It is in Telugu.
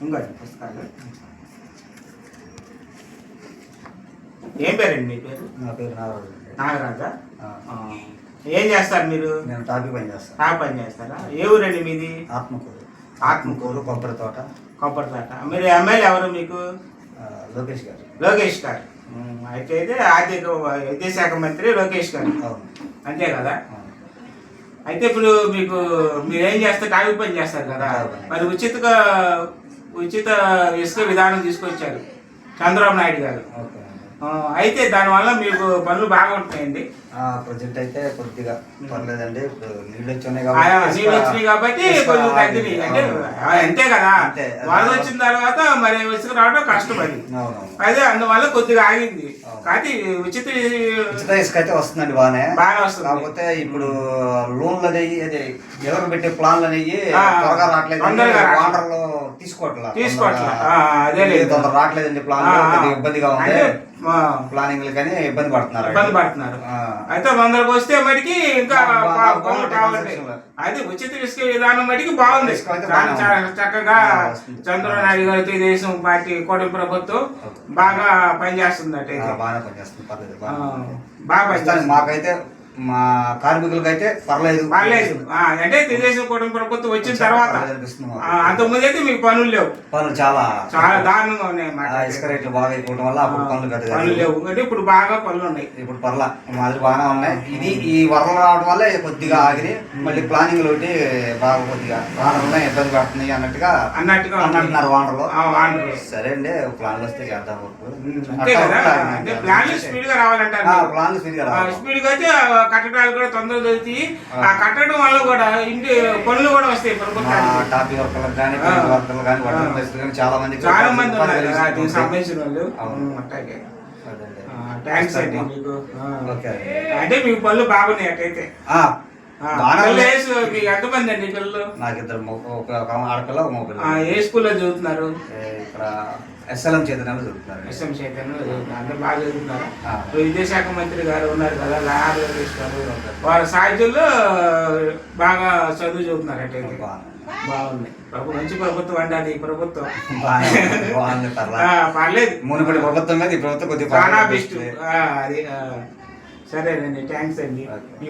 పుస్తకాలు. ఏం పేరండి మీ పేరు? నా పేరు నాగరాజా ఆ, ఏం చేస్తారు మీరు? నేను టాపీ పని చేస్తాను. టాప్ పని చేస్తారా? ఏ ఊరండి మీది? ఆత్మకూరు. ఆత్మకూరు. కొబ్బరి తోట. కొబ్బరి తోట. మీరు ఎమ్మెల్యే ఎవరు మీకు? లోకేష్ గారు. లోకేష్ గారు. అయితే అయితే ఆర్థిక విద్యాశాఖ మంత్రి లోకేష్ గారు. అంతే కదా. అయితే ఇప్పుడు మీకు మీరు ఏం చేస్తారు? టాపీ పని చేస్తారు కదా. మరి ఉచితగా ఉచిత ఇసుక విధానం తీసుకొచ్చారు. చంద్రబాబు నాయుడు గారు. ఓకే. అయితే దానివల్ల మీకు పనులు బాగా ఉంటున్నాయండి. ఆ, ప్రజెంట్ అయితే కొద్దిగా పర్లేదండి. నీళ్ళు వచ్చి ఆయా నీళ్ళు వచ్చినాయి కాబట్టి కొంచెం తగ్గినాయి అంటే అంతే కదా. వరద వచ్చిన తర్వాత మరి ఇసుక రావడం కష్టం అది అదే అందువల్ల కొద్దిగా ఆగింది. కానీ ఉచిత ఉచిత ఇసుక అయితే వస్తుందండి బాగానే. బాగా వస్తుంది. కాకపోతే ఇప్పుడు లోన్లు అనేవి అదే ఎవరు పెట్టే ప్లాన్లు అనేవి త్వరగా రావట్లేదు తొందరగా రావట్లేదు. వాటర్లో తీసుకోవట్లేదు తీసుకోవట్లే. ఆ, అదే లేదు. రావట్లేదండి ప్లాన్ ఇబ్బందిగా ఉంది. ప్లానింగ్ కానీ ఇబ్బంది పడుతున్నారు ఇబ్బంది పడుతున్నారు. అయితే వందలకు వస్తే మటుకి ఇంకా. అది ఉచిత ఇసుక విధానం మటుకి బాగుంది అయితే. చక్కగా. చంద్రబాబు నాయుడు గారు తెలుగుదేశం పార్టీ కూటమి ప్రభుత్వం బాగా పనిచేస్తుంది అటు ఆ, బాగానే పనిచేస్తుంది. బాగా మాకైతే మా కార్మికులకి అయితే పర్లేదు. పర్లేదు అంటే తెలుగుదేశం కూటమి ప్రభుత్వం వచ్చిన తర్వాత అంతకుముందు అయితే మీకు. పనులు లేవు. పనులు చాలా చాలా దారుణంగా ఉన్నాయి ఇసుక రేట్లు బాగా అయిపోవడం వల్ల అప్పుడు పనులు పనులు కట్టలేదు లేవు అంటే ఇప్పుడు బాగా పనులు ఉన్నాయి. ఇప్పుడు పర్లా మాదిరి బాగానే ఉన్నాయి. ఇది ఈ వరదలు రావడం వల్ల కొద్దిగా ఆగిరి మళ్ళీ ప్లానింగ్ ఒకటి బాగా కొద్దిగా వానలు ఇబ్బంది పడుతున్నాయి అన్నట్టుగా అన్నట్టుగా. అన్నట్టున్నారు వానలు. సరే అండి ప్లాన్లు వస్తే చేద్దాం ప్లాన్లు స్పీడ్గా మీరు. ప్లాన్లు రావాలి. స్పీడ్గా అయితే కట్టడాలు కూడా తొందరగా దొరుకుతాయి ఆ. కట్టడం వల్ల కూడా ఇంటి పనులు కూడా వస్తాయి మా ప్రభుత్వానికి టాపీ వర్కర్లకు కానీ వర్కర్లు కానీ మేస్త్రులు చాలా మంది చాలా మంది ఉన్నారు. సంబంధించిన వాళ్ళు. థ్యాంక్స్ అండి మీకు. అంటే మీకు పనులు బాగున్నాయి అట్టయితే మీకు ఎంతమంది అండి పిల్లలు? నాకు ఇద్దరు ఒక ఆడపిల్ల ఒక మొబైల్ ఏ స్కూల్లో చదువుతున్నారు? ఇక్కడ ఎస్ఎల్ఎం చైతన్యంలో చదువుతున్నారు. ఎస్ఎం చైతన్యంలో చదువుతున్నారు. అందరూ బాగా చదువుతున్నారు. విద్యాశాఖ మంత్రి గారు ఉన్నారు కదా లాయర్ లోకేష్ గారు వారి సాహిత్యంలో బాగా చదువు చదువుతున్నారు బాగానే బాగుంది. ప్రభు మంచి ప్రభుత్వం అండి అది ఈ ప్రభుత్వం. బాగుంది పర్లేదు. మునుపటి ప్రభుత్వం మీద ఈ ప్రభుత్వం కొద్దిగా అది ఆ, సరేనండి థ్యాంక్స్ అండి. మీ